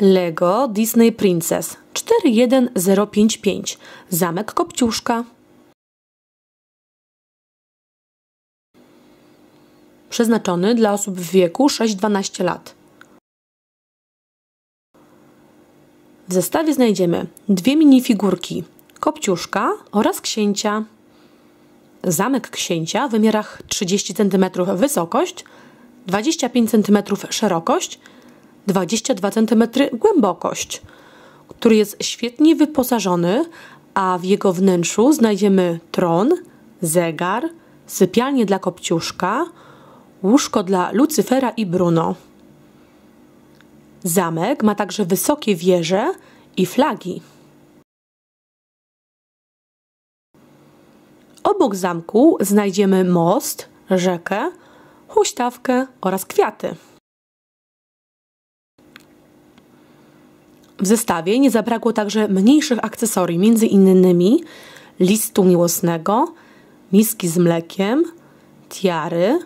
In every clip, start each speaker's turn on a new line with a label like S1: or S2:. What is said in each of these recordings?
S1: Lego Disney Princess 41055 Zamek Kopciuszka Przeznaczony dla osób w wieku 6-12 lat. W zestawie znajdziemy dwie minifigurki Kopciuszka oraz Księcia. Zamek Księcia w wymiarach 30 cm wysokość, 25 cm szerokość 22 cm głębokość, który jest świetnie wyposażony, a w jego wnętrzu znajdziemy tron, zegar, sypialnię dla Kopciuszka, łóżko dla Lucyfera i Bruno. Zamek ma także wysokie wieże i flagi. Obok zamku znajdziemy most, rzekę, huśtawkę oraz kwiaty. W zestawie nie zabrakło także mniejszych akcesorii, między innymi listu miłosnego, miski z mlekiem, tiary,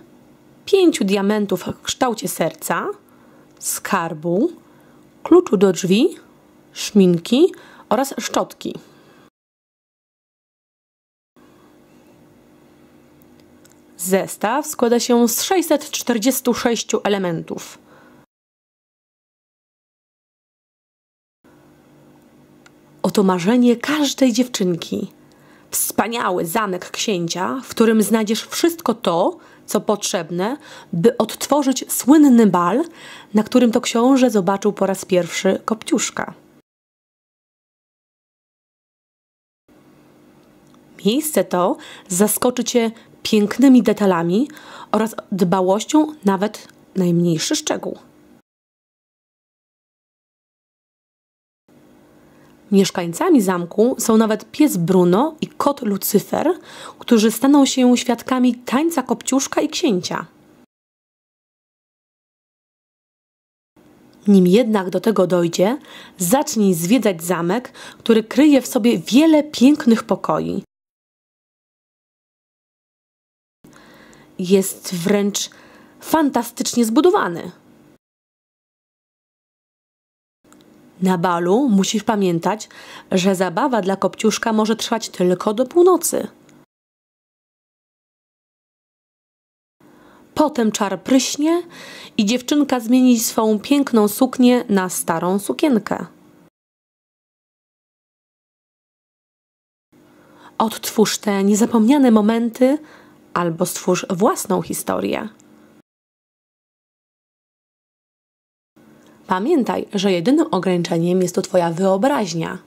S1: pięciu diamentów w kształcie serca, skarbu, kluczu do drzwi, szminki oraz szczotki. Zestaw składa się z 646 elementów. Oto marzenie każdej dziewczynki. Wspaniały zamek księcia, w którym znajdziesz wszystko to, co potrzebne, by odtworzyć słynny bal, na którym to książę zobaczył po raz pierwszy Kopciuszka. Miejsce to zaskoczy Cię pięknymi detalami oraz dbałością nawet najmniejszy szczegół. Mieszkańcami zamku są nawet pies Bruno i kot Lucyfer, którzy staną się świadkami tańca Kopciuszka i księcia. Nim jednak do tego dojdzie, zacznij zwiedzać zamek, który kryje w sobie wiele pięknych pokoi. Jest wręcz fantastycznie zbudowany. Na balu musisz pamiętać, że zabawa dla Kopciuszka może trwać tylko do północy. Potem czar pryśnie i dziewczynka zmieni swą piękną suknię na starą sukienkę. Odtwórz te niezapomniane momenty albo stwórz własną historię. Pamiętaj, że jedynym ograniczeniem jest to Twoja wyobraźnia.